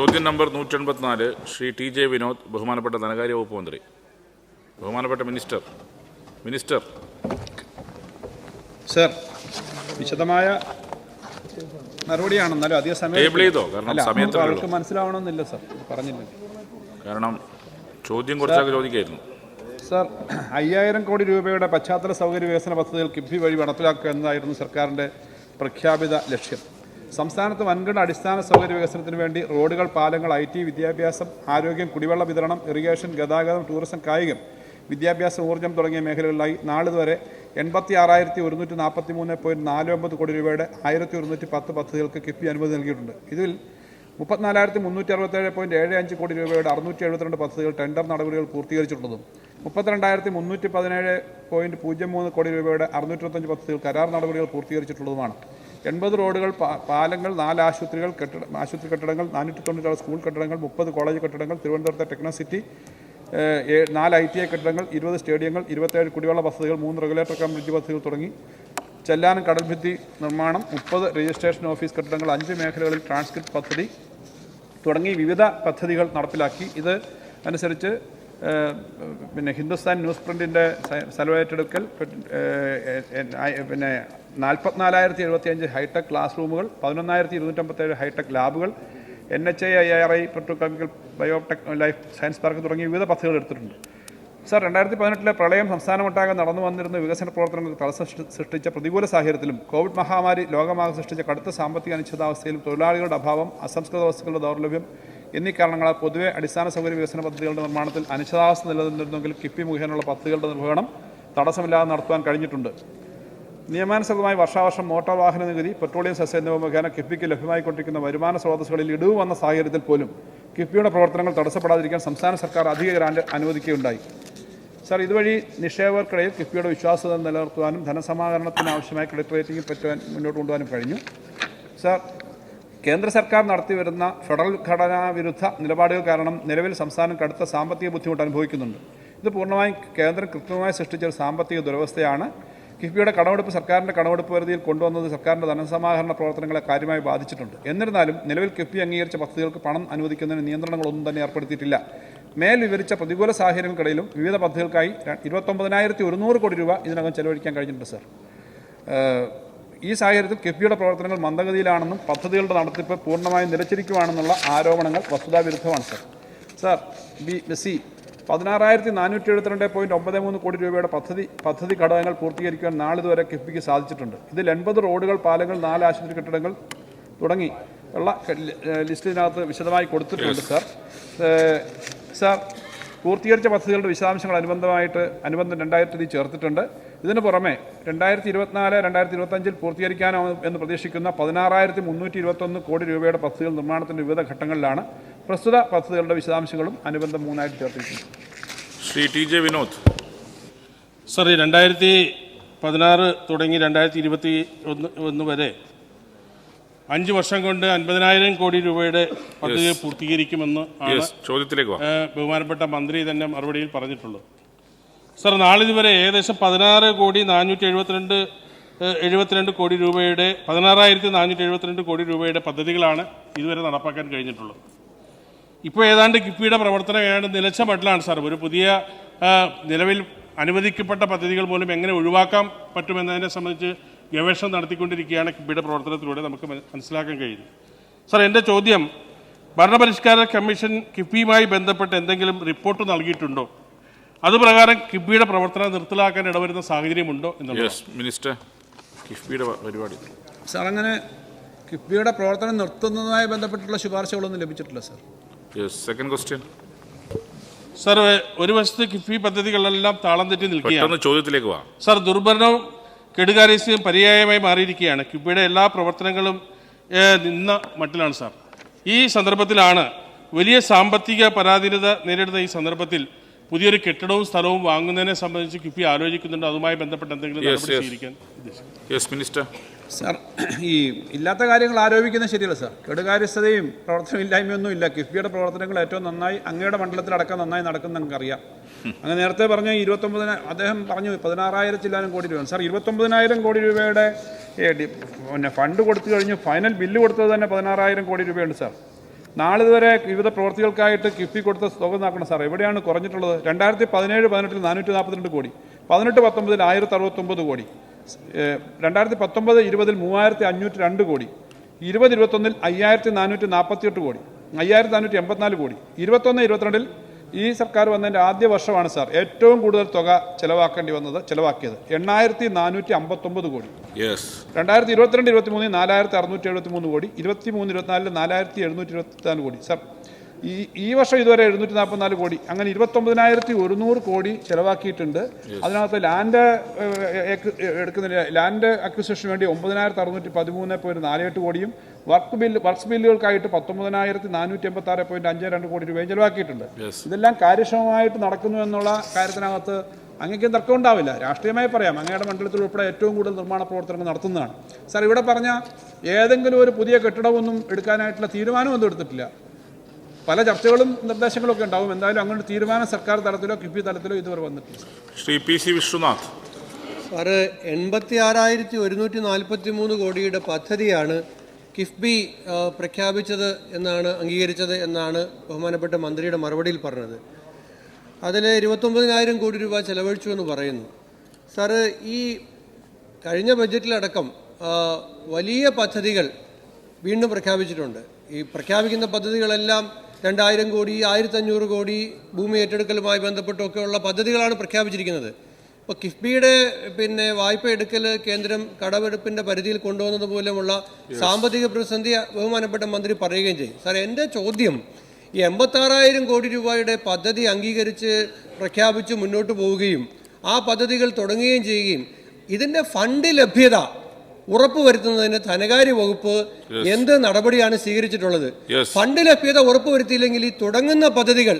ചോദ്യം നമ്പർ നൂറ്റി എൺപത്തിനാല് ശ്രീ ടി ജെ വിനോദ് ബഹുമാനപ്പെട്ട ധനകാര്യ വകുപ്പ് മന്ത്രി. ബഹുമാനപ്പെട്ട മിനിസ്റ്റർ മിനിസ്റ്റർ. സർ വിശദമായ മറുപടിയാണെന്നാലും അധിക സമയം ചെയ്തോ? കാരണം അല്ല സമയത്തിന് അവർക്ക് മനസ്സിലാവണമെന്നില്ല സർ. പറഞ്ഞില്ല. കാരണം ചോദ്യം കുറച്ചൊക്കെ ചോദിക്കായിരുന്നു. സർ അയ്യായിരം കോടി രൂപയുടെ പശ്ചാത്തല സൗകര്യ വികസന പദ്ധതികൾ കിഫ്ബി വഴി നടപ്പിലാക്കുക എന്നതായിരുന്നു സർക്കാരിന്റെ പ്രഖ്യാപിത ലക്ഷ്യം. സംസ്ഥാനത്ത് വൻകിട അടിസ്ഥാന സൗകര്യ വികസനത്തിന് വേണ്ടി റോഡുകൾ പാലങ്ങൾ ഐ ടി വിദ്യാഭ്യാസം ആരോഗ്യം കുടിവെള്ള വിതരണം ഇറിഗേഷൻ ഗതാഗതം ടൂറിസം കായികം വിദ്യാഭ്യാസം ഊർജം തുടങ്ങിയ മേഖലകളിലായി നാളിതുവരെ എൺപത്തി ആറായിരത്തി ഒരുന്നൂറ്റി നാൽപ്പത്തി മൂന്ന് പോയിന്റ് നാല് ഒമ്പത് കോടി രൂപയുടെ ആയിരത്തി ഒരുന്നൂറ്റി പത്ത് പദ്ധതികൾക്ക് കിഫ്ബി അനുമതി നൽകിയിട്ടുണ്ട്. ഇതിൽ മുപ്പത്തിനാലായിരത്തി മുന്നൂറ്റി അറുപത്തേഴ് പോയിന്റ് ഏഴ് അഞ്ച് കോടി രൂപയുടെ അറുന്നൂറ്റി എഴുപത്തിരണ്ട് പദ്ധതികൾ ടെൻഡർ നടപടികൾ പൂർത്തീകരിച്ചിട്ടുള്ളതും മുപ്പത്തിരണ്ടായിരത്തി മുന്നൂറ്റി പതിനേഴ് പോയിന്റ് പൂജ്യം മൂന്ന് കോടി രൂപയുടെ അറുന്നൂറ്റൊത്തഞ്ച് പദ്ധതികൾ കരാർ നടപടികൾ പൂർത്തീകരിച്ചിട്ടുള്ളതുമാണ്. എൺപത് റോഡുകൾ പാലങ്ങൾ നാല് ആശുപത്രികൾ കെട്ടിട ആശുപത്രി കെട്ടിടങ്ങൾ നാനൂറ്റി തൊണ്ണൂറ്റാറ് സ്കൂൾ കെട്ടിടങ്ങൾ മുപ്പത് കോളേജ് കെട്ടിടങ്ങൾ തിരുവനന്തപുരത്തെ ടെക്നോ സിറ്റി നാല് ഐ ടി ഐ കെട്ടിടങ്ങൾ ഇരുപത് സ്റ്റേഡിയങ്ങൾ ഇരുപത്തേഴ് കുടിവെള്ള പദ്ധതികൾ മൂന്ന് റെഗുലേറ്റർ കം ബ്രിഡ്ജ് പദ്ധതികൾ തുടങ്ങി. ചെല്ലാനം കടൽഭിത്തി നിർമ്മാണം മുപ്പത് രജിസ്ട്രേഷൻ ഓഫീസ് കെട്ടിടങ്ങൾ അഞ്ച് മേഖലകളിൽ ട്രാൻസ്ക്രിപ്റ്റ് പദ്ധതി തുടങ്ങി വിവിധ പദ്ധതികൾ നടപ്പിലാക്കി. ഇത് അനുസരിച്ച് പിന്നെ ഹിന്ദുസ്ഥാൻ ന്യൂസ് പ്രിന്റിന്റെ എ- പിന്നെ നാൽപ്പത്തിനാലായിരത്തി എഴുപത്തിയഞ്ച് ഹൈടെക് ക്ലാസ് റൂമുകൾ പതിനൊന്നായിരത്തി ഇരുന്നൂറ്റമ്പത്തേഴ് ഹൈടെക് ലാബുകൾ N H I I R I petrochemical biotech life science park തുടങ്ങിയ വിവിധ പദ്ധതികൾ എടുത്തിട്ടുണ്ട്. സർ രണ്ടായിരത്തി പതിനെട്ടിലെ പ്രളയം സംസ്ഥാനമൊട്ടാകെ നടന്നു വന്നിരുന്ന വികസന പ്രവർത്തനങ്ങൾക്ക് തടസ്സം സൃഷ്ടിച്ച പ്രതികൂല സാഹചര്യത്തിലും കോവിഡ് മഹാമാരി ലോകമാകെ സൃഷ്ടിച്ച കടുത്ത സാമ്പത്തിക അനിശ്ചിതാവസ്ഥയിലും തൊഴിലാളികളുടെ അഭാവം അസംസ്കൃത വസ്തുക്കളുടെ ദൗർലഭ്യം എന്നീ കാരണങ്ങളാൽ പൊതുവെ അടിസ്ഥാന സൗകര്യ വികസന പദ്ധതികളുടെ നിർമ്മാണത്തിൽ അനിശ്ചിതാവസ്ഥ നിലനിന്നിരുന്നെങ്കിൽ കിഫ്ബി മുഖേനയുള്ള പദ്ധതികളുടെ നിർവഹണം തടസ്സമില്ലാതെ നടത്തുവാൻ കഴിഞ്ഞിട്ടുണ്ട്. നിയമാനുസൃതമായി വർഷാവർഷം മോട്ടോർ വാഹന നികുതി പെട്രോളിയം സെസ് എന്നിവ മുഖേന കിഫ്ബിക്ക് ലഭ്യമായിക്കൊണ്ടിരിക്കുന്ന വരുമാന സ്രോതസ്സുകളിൽ ഇടിവ് വന്ന സാഹചര്യത്തിൽ പോലും കിഫ്ബിയുടെ പ്രവർത്തനങ്ങൾ തടസ്സപ്പെടാതിരിക്കാൻ സംസ്ഥാന സർക്കാർ അധിക ഗ്രാന്റ് അനുവദിക്കുകയുണ്ടായി. സാർ ഇതുവഴി നിക്ഷേപകർക്കിടയിൽ കിഫ്ബിയുടെ വിശ്വാസ്യത നിലനിർത്തുവാനും ധനസമാഹരണത്തിന് ആവശ്യമായ ക്രെഡിറ്റ് റേറ്റിംഗ് പറ്റുവാൻ മുന്നോട്ട് കൊണ്ടുപോകാനും കഴിഞ്ഞു. സാർ കേന്ദ്ര സർക്കാർ നടത്തിവരുന്ന ഫെഡറൽ ഘടനാ വിരുദ്ധ നിലപാടുകൾ കാരണം നിലവിൽ സംസ്ഥാനം കടുത്ത സാമ്പത്തിക ബുദ്ധിമുട്ട് അനുഭവിക്കുന്നുണ്ട്. ഇത് പൂർണമായും കേന്ദ്രം കൃത്രിമമായി സൃഷ്ടിച്ച ഒരു സാമ്പത്തിക ദുരവസ്ഥയാണ്. കിഫ്ബിയുടെ കടമെടുപ്പ് സർക്കാരിന്റെ കടമെടുപ്പ് പരിധിയിൽ കൊണ്ടുവന്നത് സർക്കാരിന്റെ ധനസമാഹരണ പ്രവർത്തനങ്ങളെ കാര്യമായി ബാധിച്ചിട്ടുണ്ട്. എന്നിരുന്നാലും നിലവിൽ കിഫ്ബി അംഗീകരിച്ച പദ്ധതികൾക്ക് പണം അനുവദിക്കുന്നതിന് നിയന്ത്രണങ്ങളൊന്നും തന്നെ ഏർപ്പെടുത്തിയിട്ടില്ല. മേൽ വിവരിച്ച പ്രതികൂല സാഹചര്യങ്ങൾക്കിടയിലും വിവിധ പദ്ധതികൾക്കായി ഇരുപത്തൊമ്പതിനായിരത്തി ഒരുന്നൂറ് കോടി രൂപ ഇതിനകം ചെലവഴിക്കാൻ കഴിഞ്ഞിട്ടുണ്ട് സർ. ഈ സാഹചര്യത്തിൽ കിഫ്ബിയുടെ പ്രവർത്തനങ്ങൾ മന്ദഗതിയിലാണെന്നും പദ്ധതികളുടെ നടത്തിപ്പ് പൂർണമായും നിലച്ചിരിക്കുവാണെന്നുള്ള ആരോപണങ്ങൾ വസ്തുതാവിരുദ്ധമാണ് സർ. സർ ബി സി പതിനാറായിരത്തി നാനൂറ്റി എഴുപത്തിരണ്ട് പോയിന്റ് ഒമ്പത് മൂന്ന് കോടി രൂപയുടെ പദ്ധതി പദ്ധതി ഘടകങ്ങൾ പൂർത്തീകരിക്കാൻ നാളിതുവരെ കിഫ്ബിക്ക് സാധിച്ചിട്ടുണ്ട്. ഇതിൽ എൺപത് റോഡുകൾ പാലങ്ങൾ നാല് ആശുപത്രി കെട്ടിടങ്ങൾ തുടങ്ങി ഉള്ള ലിസ്റ്റിനകത്ത് വിശദമായി കൊടുത്തിട്ടുണ്ട് സാർ. സാർ പൂർത്തീകരിച്ച പദ്ധതികളുടെ വിശദാംശങ്ങൾ അനുബന്ധമായിട്ട് അനുബന്ധം രണ്ടായിരത്തി ചേർത്തിട്ടുണ്ട്. ഇതിന് പുറമെ രണ്ടായിരത്തി ഇരുപത്തിനാല് രണ്ടായിരത്തി ഇരുപത്തഞ്ചിൽ പൂർത്തീകരിക്കാനോ എന്ന് പ്രതീക്ഷിക്കുന്ന പതിനാറായിരത്തി മുന്നൂറ്റി ഇരുപത്തൊന്ന് കോടി രൂപയുടെ പദ്ധതികൾ നിർമ്മാണത്തിന്റെ വിവിധ ഘട്ടങ്ങളിലാണ് പ്രസ്തുത പദ്ധതികളുടെ വിശദാംശങ്ങളും അനുബന്ധം മൂന്നായിട്ട് ചേർത്തിരിക്കുന്നു. Shri T J Vinod. Sir ഈ രണ്ടായിരത്തി പതിനാറ് തുടങ്ങി രണ്ടായിരത്തി ഇരുപത്തി ഒന്ന് ഒന്ന് വരെ അഞ്ച് വർഷം കൊണ്ട് അൻപതിനായിരം കോടി രൂപയുടെ പദ്ധതി പൂർത്തീകരിക്കുമെന്ന് ആണ് ചോദ്യത്തിലേക്ക് ബഹുമാനപ്പെട്ട മന്ത്രി തന്നെ മറുപടിയിൽ പറഞ്ഞിട്ടുള്ളത്. സർ നാളിതുവരെ ഏകദേശം പതിനാറ് കോടി നാനൂറ്റി എഴുപത്തിരണ്ട് എഴുപത്തിരണ്ട് കോടി രൂപയുടെ പതിനാറായിരത്തി നാനൂറ്റി എഴുപത്തിരണ്ട് കോടി രൂപയുടെ പദ്ധതികളാണ് ഇതുവരെ നടപ്പാക്കാൻ കഴിഞ്ഞിട്ടുള്ളത്. ഇപ്പോൾ ഏതാണ്ട് കിഫ്ബിയുടെ പ്രവർത്തനം ഏതാണ്ട് നിലച്ച മട്ടിലാണ് സാർ. ഒരു പുതിയ നിലവിൽ അനുവദിക്കപ്പെട്ട പദ്ധതികൾ പോലും എങ്ങനെ ഒഴിവാക്കാൻ പറ്റുമെന്നതിനെ സംബന്ധിച്ച് ഗവേഷണം നടത്തിക്കൊണ്ടിരിക്കുകയാണ് കിഫ്ബിയുടെ പ്രവർത്തനത്തിലൂടെ നമുക്ക് മനസ്സിലാക്കാൻ കഴിയുന്നത്. സാർ എന്റെ ചോദ്യം ഭരണപരിഷ്കാര കമ്മീഷൻ കിഫ്ബിയുമായി ബന്ധപ്പെട്ട് എന്തെങ്കിലും റിപ്പോർട്ട് നൽകിയിട്ടുണ്ടോ? അതുപ്രകാരം കിഫ്ബിയുടെ പ്രവർത്തനം നിർത്തലാക്കാൻ ഇടവരുന്ന സാഹചര്യമുണ്ടോ എന്നുള്ളത് യെസ് മിനിസ്റ്റർ കിഫ്ബിയുടെ പരിപാടി. സാർ അങ്ങനെ കിഫ്ബിയുടെ പ്രവർത്തനം നിർത്തുന്നതുമായി ബന്ധപ്പെട്ടുള്ള ശുപാർശകളൊന്നും ലഭിച്ചിട്ടില്ല സാർ. സെക്കൻഡ് ക്വസ്റ്റ്യൻ സാർ ഒരു വശത്ത് കിഫ്ബി പദ്ധതികളെല്ലാം താളം തെറ്റി നിൽക്കുകയാണ്. ചോദ്യത്തിലേക്ക് വാ. സാർ ദുർഭരണവും കെടുകാര്യസ്ഥയും പര്യായമായി മാറിയിരിക്കുകയാണ്. കിബിയുടെ എല്ലാ പ്രവർത്തനങ്ങളും നിന്ന മട്ടിലാണ് സാർ ഈ സന്ദർഭത്തിലാണ് വലിയ സാമ്പത്തിക പരാധീനത നേരിടുന്ന ഈ സന്ദർഭത്തിൽ പുതിയൊരു കെട്ടിടവും സ്ഥലവും വാങ്ങുന്നതിനെ സംബന്ധിച്ച് കിഫി ആലോചിക്കുന്നുണ്ട്. അതുമായി ബന്ധപ്പെട്ട് എന്തെങ്കിലും നടപടി മിനിസ്റ്റർ സാർ ഈ ഇല്ലാത്ത കാര്യങ്ങൾ ആരോപിക്കുന്നത് ശരിയല്ല സാർ. കെടുകാര്യസ്ഥതയും പ്രവർത്തനമില്ലായ്മയൊന്നും ഇല്ല. കിഫ്ബിയുടെ പ്രവർത്തനങ്ങൾ ഏറ്റവും നന്നായി അങ്ങയുടെ മണ്ഡലത്തിലടക്കം നന്നായി നടക്കുന്ന നമുക്കറിയാം അങ്ങ് നേരത്തെ പറഞ്ഞ ഇരുപത്തൊമ്പതിന അദ്ദേഹം പറഞ്ഞു പതിനാറായിരം ചില്ലാനും കോടി രൂപ. സാർ ഇരുപത്തൊമ്പതിനായിരം കോടി രൂപയുടെ പിന്നെ ഫണ്ട് കൊടുത്തു കഴിഞ്ഞ്. ഫൈനൽ ബില്ല് കൊടുത്തത് തന്നെ പതിനാറായിരം കോടി രൂപയുണ്ട് സാർ. നാളിതുവരെ വിവിധ പ്രവൃത്തികൾക്കായിട്ട് കിഫ്ബി കൊടുത്ത തുക നോക്കണം സാർ. എവിടെയാണ് കുറഞ്ഞിട്ടുള്ളത്? രണ്ടായിരത്തി പതിനേഴ് പതിനെട്ടിൽ നാനൂറ്റി നാൽപ്പത്തിരണ്ട് കോടി. പതിനെട്ട് പത്തൊമ്പതിൽ ആയിരത്തി അറുപത്തൊമ്പത് കോടി. രണ്ടായിരത്തി പത്തൊമ്പത് ഇരുപതിൽ മൂവായിരത്തി അഞ്ഞൂറ്റി രണ്ട് കോടി. ഇരുപത് ഇരുപത്തൊന്നിൽ അയ്യായിരത്തി നാനൂറ്റി നാൽപ്പത്തിയെട്ട് കോടി. അയ്യായിരത്തി നാനൂറ്റി എൺപത്തിനാല് കോടി. ഇരുപത്തൊന്ന് ഇരുപത്തിരണ്ടിൽ ഈ സർക്കാർ വന്നതിന്റെ ആദ്യ വർഷമാണ് സാർ ഏറ്റവും കൂടുതൽ തുക ചെലവാക്കേണ്ടി വന്നത് ചെലവാക്കിയത്. എണ്ണായിരത്തി നാനൂറ്റി അമ്പത്തൊമ്പത് കോടി. രണ്ടായിരത്തി ഇരുപത്തിരണ്ട് ഇരുപത്തി മൂന്നിൽ നാലായിരത്തി അറുന്നൂറ്റി എഴുപത്തി മൂന്ന് കോടി. ഇരുപത്തി മൂന്ന് ഇരുപത്തിനാലിൽ നാലായിരത്തി എഴുന്നൂറ്റി ഇരുപത്തി നാല് കോടി. സാർ ഈ ഈ വർഷം ഇതുവരെ എഴുന്നൂറ്റി നാൽപ്പത്തിനാല് കോടി അങ്ങനെ ഇരുപത്തൊമ്പതിനായിരത്തി ഒരുന്നൂറ് കോടി ചിലവാക്കിയിട്ടുണ്ട്. അതിനകത്ത് ലാൻഡ് എടുക്കുന്നില്ല ലാൻഡ് അക്വിസിഷന് വേണ്ടി ഒമ്പതിനായിരത്തി അറുന്നൂറ്റി പതിമൂന്ന് പോയിന്റ് നാലേട്ട് കോടിയും വർക്ക് ബില്ല് വർക്ക് ബില്ലുകൾക്കായിട്ട് പത്തൊമ്പതിനായിരത്തി നാനൂറ്റി എൺപത്തി ആറ് പോയിന്റ് അഞ്ച് രണ്ട് കോടി രൂപയും ചിലവാക്കിയിട്ടുണ്ട്. ഇതെല്ലാം കാര്യക്ഷമമായിട്ട് നടക്കുന്നു എന്നുള്ള കാര്യത്തിനകത്ത് അങ്ങേക്കും തർക്കം ഉണ്ടാവില്ല. രാഷ്ട്രീയമായി പറയാം. അങ്ങയുടെ മണ്ഡലത്തിൽ ഉൾപ്പെടെ ഏറ്റവും കൂടുതൽ നിർമ്മാണ പ്രവർത്തനങ്ങൾ നടത്തുന്നതാണ്. സാർ ഇവിടെ പറഞ്ഞ ഏതെങ്കിലും ഒരു പുതിയ കെട്ടിടമൊന്നും എടുക്കാനായിട്ടുള്ള തീരുമാനമൊന്നും എടുത്തിട്ടില്ല. പല ചർച്ചകളും നിർദ്ദേശങ്ങളും ഒക്കെ ഉണ്ടാവും. എന്തായാലും അങ്ങനെ തീരുമാനം സർക്കാർ തലത്തിലോ കിഫ്ബി തലത്തിലോ ഇതുവരെ വന്നിട്ടില്ല. Shri P C Viswanath. Sir എൺപത്തി ആറായിരത്തി ഒരുന്നൂറ്റി നാൽപ്പത്തി മൂന്ന് കോടിയുടെ പദ്ധതിയാണ് കിഫ്ബി പ്രഖ്യാപിച്ചത് എന്നാണ് അംഗീകരിച്ചത് എന്നാണ് ബഹുമാനപ്പെട്ട മന്ത്രിയുടെ മറുപടിയിൽ പറഞ്ഞത്. അതിൽ ഇരുപത്തൊമ്പതിനായിരം കോടി രൂപ ചെലവഴിച്ചു എന്ന് പറയുന്നു. സാറ് ഈ കഴിഞ്ഞ ബജറ്റിലടക്കം വലിയ പദ്ധതികൾ വീണ്ടും പ്രഖ്യാപിച്ചിട്ടുണ്ട്. ഈ പ്രഖ്യാപിക്കുന്ന പദ്ധതികളെല്ലാം രണ്ടായിരം കോടി ആയിരത്തഞ്ഞൂറ് കോടി ഭൂമി ഏറ്റെടുക്കലുമായി ബന്ധപ്പെട്ടൊക്കെയുള്ള പദ്ധതികളാണ് പ്രഖ്യാപിച്ചിരിക്കുന്നത്. ഇപ്പോൾ കിഫ്ബിയുടെ പിന്നെ വായ്പ എടുക്കൽ കേന്ദ്രം കടമെടുപ്പിന്റെ പരിധിയിൽ കൊണ്ടുവന്നത് മൂലമുള്ള സാമ്പത്തിക പ്രതിസന്ധി ബഹുമാനപ്പെട്ട മന്ത്രി പറയുകയും ചെയ്യും സാർ എന്റെ ചോദ്യം ഈ എൺപത്താറായിരം കോടി രൂപയുടെ പദ്ധതി അംഗീകരിച്ച് പ്രഖ്യാപിച്ച് മുന്നോട്ട് പോവുകയും ആ പദ്ധതികൾ തുടങ്ങുകയും ചെയ്യുകയും ഇതിന്റെ ഫണ്ട് ലഭ്യത ഉറപ്പുവരുത്തുന്നതിന് ധനകാര്യ വകുപ്പ് എന്ത് നടപടിയാണ് സ്വീകരിച്ചിട്ടുള്ളത്. ഫണ്ട് ലഭ്യത ഉറപ്പുവരുത്തിയില്ലെങ്കിൽ ഈ തുടങ്ങുന്ന പദ്ധതികൾ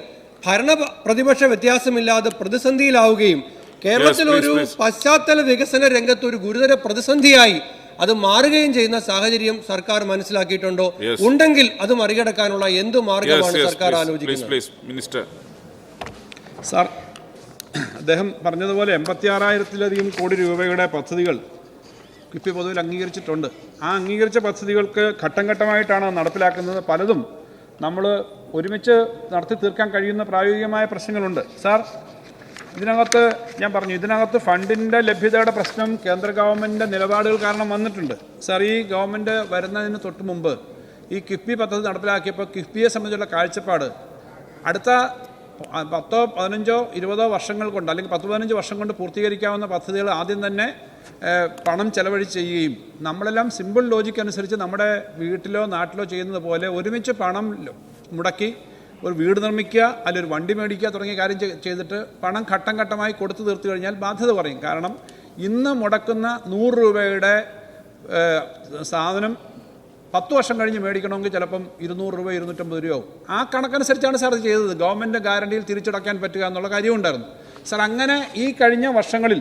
ഭരണ പ്രതിപക്ഷ വ്യത്യാസമില്ലാതെ പ്രതിസന്ധിയിലാവുകയും കേരളത്തിൽ ഒരു please. പശ്ചാത്തല വികസന രംഗത്ത് ഒരു ഗുരുതര പ്രതിസന്ധിയായി അത് മാറുകയും ചെയ്യുന്ന സാഹചര്യം സർക്കാർ മനസ്സിലാക്കിയിട്ടുണ്ടോ? ഉണ്ടെങ്കിൽ അത് മറികടക്കാനുള്ള എന്ത് മാർഗമാണ് സർക്കാർ ആലോചിക്കുന്നത്? സാർ അദ്ദേഹം പറഞ്ഞതുപോലെ എൺപത്തി ആറായിരത്തിലധികം കോടി രൂപയുടെ പദ്ധതികൾ കിഫ്ബി പൊതുവിൽ അംഗീകരിച്ചിട്ടുണ്ട്. ആ അംഗീകരിച്ച പദ്ധതികൾക്ക് ഘട്ടം ഘട്ടമായിട്ടാണ് നടപ്പിലാക്കുന്നത്. പലതും നമ്മൾ ഒരുമിച്ച് നടത്തി തീർക്കാൻ കഴിയുന്ന പ്രായോഗികമായ പ്രശ്നങ്ങളുണ്ട്. സാർ ഇതിനകത്ത് ഞാൻ പറഞ്ഞു ഇതിനകത്ത് ഫണ്ടിന്റെ ലഭ്യതയുടെ പ്രശ്നം കേന്ദ്ര ഗവൺമെന്റിന്റെ നിലപാടുകൾ കാരണം വന്നിട്ടുണ്ട്. സാർ ഈ ഗവൺമെന്റ് വരുന്നതിന് തൊട്ട് മുമ്പ് ഈ കിഫ്ബി പദ്ധതി നടപ്പിലാക്കിയപ്പോൾ കിഫ്ബിയെ സംബന്ധിച്ചുള്ള കാഴ്ചപ്പാട് അടുത്ത പത്തോ പതിനഞ്ചോ ഇരുപതോ വർഷങ്ങൾ കൊണ്ട് അല്ലെങ്കിൽ പത്ത് പതിനഞ്ച് വർഷം കൊണ്ട് പൂർത്തീകരിക്കാവുന്ന പദ്ധതികൾ ആദ്യം തന്നെ പണം ചെലവഴിച്ച് ചെയ്യുകയും നമ്മളെല്ലാം സിമ്പിൾ ലോജിക്ക് അനുസരിച്ച് നമ്മുടെ വീട്ടിലോ നാട്ടിലോ ചെയ്യുന്നത് പോലെ ഒരുമിച്ച് പണം മുടക്കി ഒരു വീട് നിർമ്മിക്കുക അല്ലെങ്കിൽ ഒരു വണ്ടി മേടിക്കുക തുടങ്ങിയ കാര്യം ചെയ്തിട്ട് പണം ഘട്ടം ഘട്ടമായി കൊടുത്തു തീർത്തു കഴിഞ്ഞാൽ ബാധ്യത കുറയും. കാരണം ഇന്ന് മുടക്കുന്ന നൂറ് രൂപയുടെ സാധനം പത്ത് വർഷം കഴിഞ്ഞ് മേടിക്കണമെങ്കിൽ ചിലപ്പം ഇരുന്നൂറ് രൂപ ഇരുന്നൂറ്റമ്പത് രൂപയാവും ആ കണക്കനുസരിച്ചാണ് സാർ ചെയ്തത്. ഗവൺമെന്റ് ഗ്യാരണ്ടിയിൽ തിരിച്ചടക്കാൻ പറ്റുക എന്നുള്ള കാര്യമുണ്ടായിരുന്നു സാർ അങ്ങനെ ഈ കഴിഞ്ഞ വർഷങ്ങളിൽ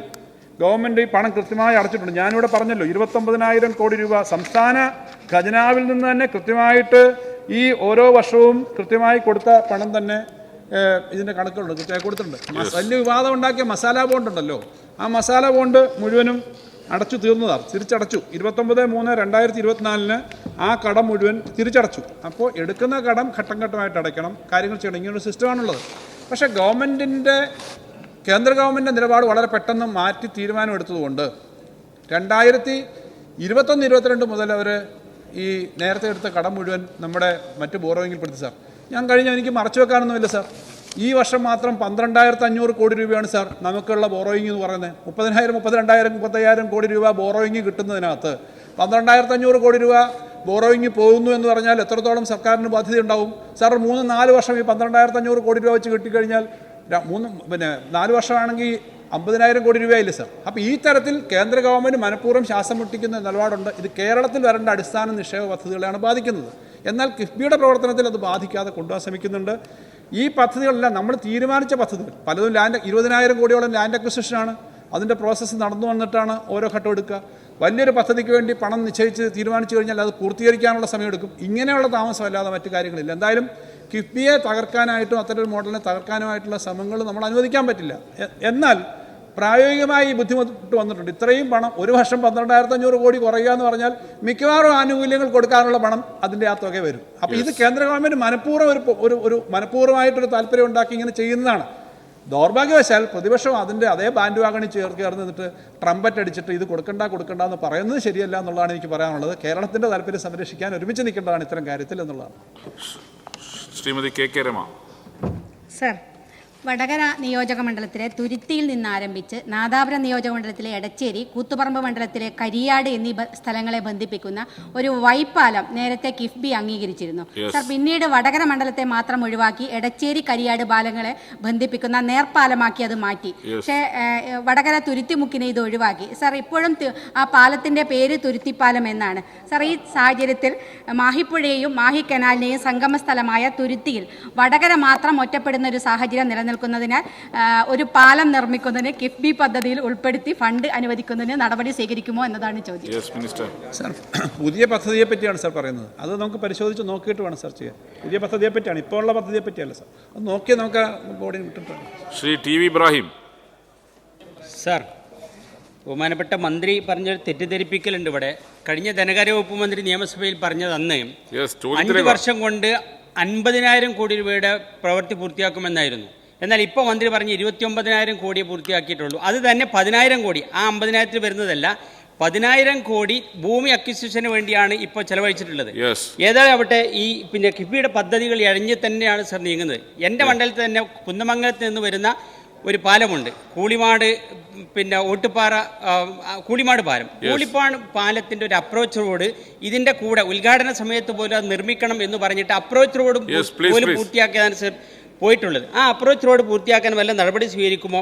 ഗവൺമെന്റ് ഈ പണം കൃത്യമായി അടച്ചിട്ടുണ്ട്. ഞാനിവിടെ പറഞ്ഞല്ലോ ഇരുപത്തൊമ്പതിനായിരം കോടി രൂപ സംസ്ഥാന ഖജനാവിൽ നിന്ന് തന്നെ കൃത്യമായിട്ട് ഈ ഓരോ വർഷവും കൃത്യമായി കൊടുത്ത പണം തന്നെ ഇതിന്റെ കണക്കുകളുണ്ട് കൃത്യമായി കൊടുത്തിട്ടുണ്ട്. വലിയ വിവാദം ഉണ്ടാക്കിയ മസാല ബോണ്ട് ഉണ്ടല്ലോ. ആ മസാല ബോണ്ട് മുഴുവനും അടച്ചു തീർന്നതാണ് തിരിച്ചടച്ചു. ഇരുപത്തൊമ്പത് മൂന്ന് രണ്ടായിരത്തി ഇരുപത്തിനാലിന് ആ കടം മുഴുവൻ തിരിച്ചടച്ചു. അപ്പോൾ എടുക്കുന്ന കടം ഘട്ടം ഘട്ടമായിട്ട് അടയ്ക്കണം കാര്യങ്ങൾ ചെയ്യണം. ഇങ്ങനൊരു സിസ്റ്റമാണുള്ളത് പക്ഷേ ഗവൺമെന്റിന്റെ കേന്ദ്ര ഗവൺമെന്റ് നിലപാട് വളരെ പെട്ടെന്ന് മാറ്റി തീരുമാനമെടുത്തതുകൊണ്ട് രണ്ടായിരത്തി ഇരുപത്തൊന്ന് ഇരുപത്തിരണ്ട് മുതൽ അവർ ഈ നേരത്തെ എടുത്ത കടം മുഴുവൻ നമ്മുടെ മറ്റ് ബോറോയിങ്ങിൽ പെടുത്തി സാർ. ഞാൻ കഴിഞ്ഞ എനിക്ക് മറച്ചു വെക്കാനൊന്നുമില്ല സാർ. ഈ വർഷം മാത്രം പന്ത്രണ്ടായിരത്തി അഞ്ഞൂറ് കോടി രൂപയാണ് സാർ നമുക്കുള്ള ബോറോയിങ് എന്ന് പറയുന്നത്. മുപ്പതിനായിരം മുപ്പത്തിരണ്ടായിരം മുപ്പത്തയ്യായിരം കോടി രൂപ ബോറോയിങ് കിട്ടുന്നതിനകത്ത് പന്ത്രണ്ടായിരത്തി അഞ്ഞൂറ് കോടി രൂപ ബോറോയിങ് പോകുന്നു എന്ന് പറഞ്ഞാൽ എത്രത്തോളം സർക്കാരിന് ബാധ്യത ഉണ്ടാവും സാർ മൂന്ന് നാല് വർഷം ഈ പന്ത്രണ്ടായിരത്തി അഞ്ഞൂറ് കോടി രൂപ വെച്ച് കിട്ടിക്കഴിഞ്ഞാൽ മൂന്ന് പിന്നെ നാല് വർഷമാണെങ്കിൽ അമ്പതിനായിരം കോടി രൂപയായില്ലേ സാർ? അപ്പോൾ ഈ തരത്തിൽ കേന്ദ്ര ഗവൺമെന്റ് മനഃപൂർവം ശ്വാസം മുട്ടിക്കുന്ന നിലപാടുണ്ട്. ഇത് കേരളത്തിൽ വരേണ്ട അടിസ്ഥാന നിക്ഷേപ പദ്ധതികളെയാണ് ബാധിക്കുന്നത്. എന്നാൽ കിഫ്ബിയുടെ പ്രവർത്തനത്തിൽ അത് ബാധിക്കാതെ കൊണ്ടുപോകാൻ ശ്രമിക്കുന്നുണ്ട്. ഈ പദ്ധതികളെല്ലാം നമ്മൾ തീരുമാനിച്ച പദ്ധതികൾ. പലതും ലാൻഡ് ഇരുപതിനായിരം കോടിയോളം ലാൻഡ് അക്വിസിഷനാണ്. അതിന്റെ പ്രോസസ്സ് നടന്നു വന്നിട്ടാണ് ഓരോ ഘട്ടം എടുക്കുക. വലിയൊരു പദ്ധതിക്ക് വേണ്ടി പണം നിശ്ചയിച്ച് തീരുമാനിച്ചു കഴിഞ്ഞാൽ അത് പൂർത്തീകരിക്കാനുള്ള സമയമെടുക്കും ഇങ്ങനെയുള്ള താമസമല്ലാതെ മറ്റു കാര്യങ്ങളില്ല. എന്തായാലും കിഫ്ബിയെ തകർക്കാനായിട്ടും അത്തരം ഒരു മോഡലിനെ തകർക്കാനുമായിട്ടുള്ള ശ്രമങ്ങൾ നമ്മൾ അനുവദിക്കാൻ പറ്റില്ല. എന്നാൽ പ്രായോഗികമായി ഈ ബുദ്ധിമുട്ട് വന്നിട്ടുണ്ട്. ഇത്രയും പണം ഒരു വർഷം പന്ത്രണ്ടായിരത്തി അഞ്ഞൂറ് കോടി കുറയുക എന്ന് പറഞ്ഞാൽ മിക്കവാറും ആനുകൂല്യങ്ങൾ കൊടുക്കാനുള്ള പണം അതിന്റെ ആ തുക വരും. അപ്പോൾ ഇത് കേന്ദ്ര ഗവൺമെന്റ് മനഃപൂർവം ഒരു ഒരു ഒരു മനഃപൂർവമായിട്ടൊരു താല്പര്യം ഉണ്ടാക്കി ഇങ്ങനെ ചെയ്യുന്നതാണ്. ദൗർഭാഗ്യവശാൽ പ്രതിപക്ഷം അതിന്റെ അതേ ബാൻഡ് വാഗണി ചേർത്ത് ചേർന്നിട്ട് ട്രംപറ്റ് അടിച്ചിട്ട് ഇത് കൊടുക്കണ്ട കൊടുക്കണ്ട എന്ന് പറയുന്നത് ശരിയല്ല എന്നുള്ളതാണ് എനിക്ക് പറയാനുള്ളത്. കേരളത്തിന്റെ താല്പര്യം സംരക്ഷിക്കാൻ ഒരുമിച്ച് നിൽക്കേണ്ടതാണ് ഇത്തരം കാര്യത്തിൽ എന്നുള്ളതാണ്. Shrimati K K Rema. Sir Vadakara നിയോജക മണ്ഡലത്തിലെ തുരുത്തിയിൽ നിന്ന് ആരംഭിച്ച് നാദാപുരം നിയോജക മണ്ഡലത്തിലെ എടച്ചേരി കൂത്തുപറമ്പ് മണ്ഡലത്തിലെ കരിയാട് എന്നീ സ്ഥലങ്ങളെ ബന്ധിപ്പിക്കുന്ന ഒരു വൈപ്പാലം നേരത്തെ കിഫ്ബി അംഗീകരിച്ചിരുന്നു. സർ പിന്നീട് വടകര മണ്ഡലത്തെ മാത്രം ഒഴിവാക്കി എടച്ചേരി കരിയാട് പാലങ്ങളെ ബന്ധിപ്പിക്കുന്ന നേർപ്പാലമാക്കി അത് മാറ്റി. പക്ഷേ വടകര തുരുത്തിമുക്കിനെ ഇത് ഒഴിവാക്കി. സർ ഇപ്പോഴും ആ പാലത്തിന്റെ പേര് തുരുത്തിപ്പാലം എന്നാണ്. സർ ഈ സാഹചര്യത്തിൽ മാഹിപ്പുഴയെയും മാഹി കനാലിനെയും സംഗമ സ്ഥലമായ തുരുത്തിയിൽ വടകര മാത്രം ഒറ്റപ്പെടുന്ന ഒരു സാഹചര്യം നിലനിൽക്കുന്നതിനാൽ ഒരു പാലം നിർമ്മിക്കുന്നതിന് കിഫ്ബി പദ്ധതിയിൽ ഉൾപ്പെടുത്തി ഫണ്ട് അനുവദിക്കുന്നതിന് നടപടി സ്വീകരിക്കുമോ എന്നതാണ് ചോദ്യം. യെസ് മിനിസ്റ്റർ സാർ പുതിയ പദ്ധതിയെ പറ്റിയാണ് സാർ പറയുന്നത്. അത് നമുക്ക് പരിശോധിച്ച് നോക്കിയിട്ട് വേണം സാർ ചെയ്യാൻ. പുതിയ പദ്ധതിയെ പറ്റിയാണ് ഇപ്പോൾ ഉള്ള പദ്ധതിയെ പറ്റിയല്ല സാർ അത് നോക്കി നമുക്ക് ബോർഡിന് വിട്ടിട്ടുണ്ട് Shri T V Ibrahim. Sir ബഹുമാനപ്പെട്ട മന്ത്രി പറഞ്ഞൊരു തെറ്റിദ്ധരിപ്പിക്കലുണ്ട് ഇവിടെ. കഴിഞ്ഞ ധനകാര്യ വകുപ്പ് മന്ത്രി നിയമസഭയിൽ പറഞ്ഞത് അന്ന്. അഞ്ച് വർഷം കൊണ്ട് അൻപതിനായിരം കോടി രൂപയുടെ പ്രവൃത്തി പൂർത്തിയാക്കുമെന്നായിരുന്നു. എന്നാൽ ഇപ്പോൾ മന്ത്രി പറഞ്ഞ് ഇരുപത്തി ഒമ്പതിനായിരം കോടിയെ പൂർത്തിയാക്കിയിട്ടുള്ളൂ. അത് തന്നെ പതിനായിരം കോടി. ആ അമ്പതിനായിരത്തിൽ വരുന്നതല്ല പതിനായിരം കോടി ഭൂമി അക്വിസിഷന് വേണ്ടിയാണ് ഇപ്പോൾ ചെലവഴിച്ചിട്ടുള്ളത്. ഏതായാവട്ടെ ഈ പിന്നെ കിഫ്ബിയുടെ പദ്ധതികൾ ഇഴഞ്ഞ് തന്നെയാണ് സർ നീങ്ങുന്നത്. എന്റെ മണ്ഡലത്തിൽ തന്നെ കുന്നമംഗലത്ത് നിന്ന് വരുന്ന ഒരു പാലമുണ്ട്. കൂളിമാട് പിന്നെ ഓട്ടുപാറ കൂളിമാട് പാലം. കൂളിപ്പാട് പാലത്തിന്റെ ഒരു അപ്രോച്ച് റോഡ് ഇതിന്റെ കൂടെ ഉദ്ഘാടന സമയത്ത് പോലും അത് നിർമ്മിക്കണം എന്ന് പറഞ്ഞിട്ട് അപ്രോച്ച് റോഡും പോലും പൂർത്തിയാക്കിയതാണ് സർ പോയിട്ടുള്ളത്. ആ അപ്രോച്ച് റോഡ് പൂർത്തിയാക്കാൻ വല്ല നടപടി സ്വീകരിക്കുമോ?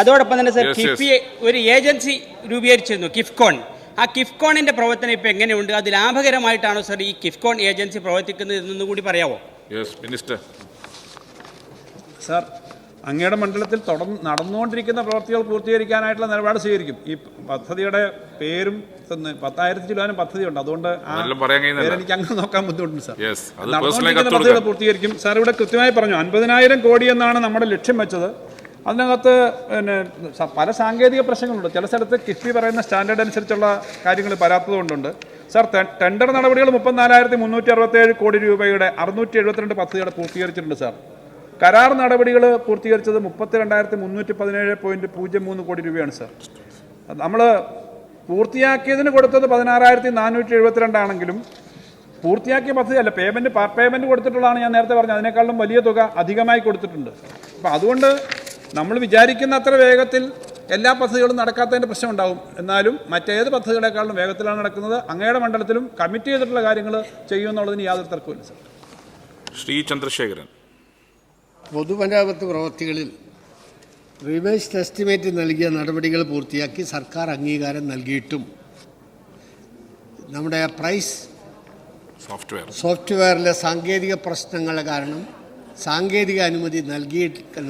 അതോടൊപ്പം തന്നെ സർ. കിഫ്ബി ഒരു ഏജൻസി രൂപീകരിച്ചിരുന്നു കിഫ്കോൺ. ആ കിഫ്കോണിന്റെ പ്രവർത്തനം ഇപ്പൊ എങ്ങനെയുണ്ട്? അത് ലാഭകരമായിട്ടാണോ സർ ഈ കിഫ്കോൺ ഏജൻസി പ്രവർത്തിക്കുന്നത് എന്നൊന്നും കൂടി പറയാവോ? യെസ് മിനിസ്റ്റർ സാർ അങ്ങയുടെ മണ്ഡലത്തിൽ തുടർന്ന് നടന്നുകൊണ്ടിരിക്കുന്ന പ്രവർത്തികൾ പൂർത്തീകരിക്കാനായിട്ടുള്ള നിലപാട് സ്വീകരിക്കും. ഈ പദ്ധതിയുടെ പേരും തന്നെ പത്തായിരത്തി ചിലവാനും പദ്ധതിയുണ്ട്. അതുകൊണ്ട്. എനിക്ക് അങ്ങനെ നോക്കാൻ ബുദ്ധിമുട്ടുണ്ട് സാർ. പദ്ധതികൾ പൂർത്തീകരിക്കും. സാർ ഇവിടെ കൃത്യമായി പറഞ്ഞു അൻപതിനായിരം കോടി എന്നാണ് നമ്മുടെ ലക്ഷ്യം വെച്ചത്. അതിനകത്ത് പിന്നെ പല സാങ്കേതിക പ്രശ്നങ്ങളുണ്ട്. ചില സ്ഥലത്ത് കിഫ്ബി പറയുന്ന സ്റ്റാൻഡേർഡ് അനുസരിച്ചുള്ള കാര്യങ്ങൾ വരാത്തത് കൊണ്ടുണ്ട് സാർ ടെൻഡർ നടപടികൾ മുപ്പത്തിനാലായിരത്തി മുന്നൂറ്റി അറുപത്തേഴ് കോടി രൂപയുടെ അറുന്നൂറ്റി എഴുപത്തിരണ്ട് പദ്ധതികൾ പൂർത്തീകരിച്ചിട്ടുണ്ട് സാർ. കരാർ നടപടികൾ പൂർത്തീകരിച്ചത് മുപ്പത്തി രണ്ടായിരത്തി മുന്നൂറ്റി പതിനേഴ് പോയിന്റ് പൂജ്യം മൂന്ന് കോടി രൂപയാണ് സാർ. നമ്മൾ പൂർത്തിയാക്കിയതിന് കൊടുത്തത് പതിനാറായിരത്തി നാനൂറ്റി എഴുപത്തിരണ്ടാണെങ്കിലും പൂർത്തിയാക്കിയ പദ്ധതി അല്ല പേയ്മെന്റ് പാർട്ട് പേയ്മെന്റ് കൊടുത്തിട്ടുള്ളതാണ് ഞാൻ നേരത്തെ പറഞ്ഞത്. അതിനേക്കാളും വലിയ തുക അധികമായി കൊടുത്തിട്ടുണ്ട്. അപ്പോൾ അതുകൊണ്ട് നമ്മൾ വിചാരിക്കുന്ന അത്ര വേഗത്തിൽ എല്ലാ പദ്ധതികളും നടക്കാത്തതിന്റെ പ്രശ്നം ഉണ്ടാവും. എന്നാലും മറ്റേത് പദ്ധതികളെക്കാളും വേഗത്തിലാണ് നടക്കുന്നത്. അങ്ങയുടെ മണ്ഡലത്തിലും കമ്മിറ്റ് ചെയ്തിട്ടുള്ള കാര്യങ്ങൾ ചെയ്യുമെന്നുള്ളതിന് യാതൊരു തർക്കമില്ല സർ ശ്രീ ചന്ദ്രശേഖരൻ. പൊതുമരാമത്ത് പ്രവൃത്തികളിൽ റിവേഴ്സ് എസ്റ്റിമേറ്റ് നൽകിയ നടപടികൾ പൂർത്തിയാക്കി സർക്കാർ അംഗീകാരം നൽകിയിട്ടും നമ്മുടെ പ്രൈസ് സോഫ്റ്റ്വെയർ. സോഫ്റ്റ്വെയറിലെ സാങ്കേതിക പ്രശ്നങ്ങൾ കാരണം സാങ്കേതിക അനുമതി നൽകി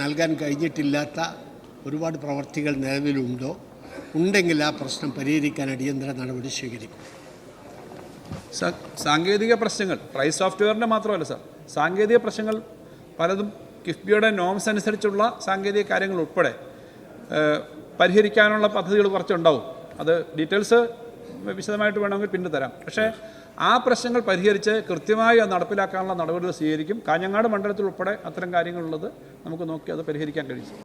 നൽകാൻ കഴിഞ്ഞിട്ടില്ലാത്ത ഒരുപാട് പ്രവർത്തികൾ നിലവിലുണ്ടോ? ഉണ്ടെങ്കിൽ ആ പ്രശ്നം പരിഹരിക്കാൻ അടിയന്തര നടപടി സ്വീകരിക്കും. സാങ്കേതിക പ്രശ്നങ്ങൾ പ്രൈസ് സോഫ്റ്റ്വെയറിന്റെ മാത്രമല്ല സാർ സാങ്കേതിക പ്രശ്നങ്ങൾ പലതും കിഫ്ബിയുടെ നോംസ് അനുസരിച്ചുള്ള സാങ്കേതിക കാര്യങ്ങൾ ഉൾപ്പെടെ പരിഹരിക്കാനുള്ള പദ്ധതികൾ കുറച്ചുണ്ടാവും. അത് ഡീറ്റെയിൽസ് വിശദമായിട്ട് വേണമെങ്കിൽ പിന്നെ തരാം. പക്ഷേ ആ പ്രശ്നങ്ങൾ പരിഹരിച്ച് കൃത്യമായി അത് നടപ്പിലാക്കാനുള്ള നടപടികൾ സ്വീകരിക്കും. കാഞ്ഞങ്ങാട് മണ്ഡലത്തിൽ ഉൾപ്പെടെ അത്തരം കാര്യങ്ങളുള്ളത് നമുക്ക് നോക്കി അത് പരിഹരിക്കാൻ കഴിയും.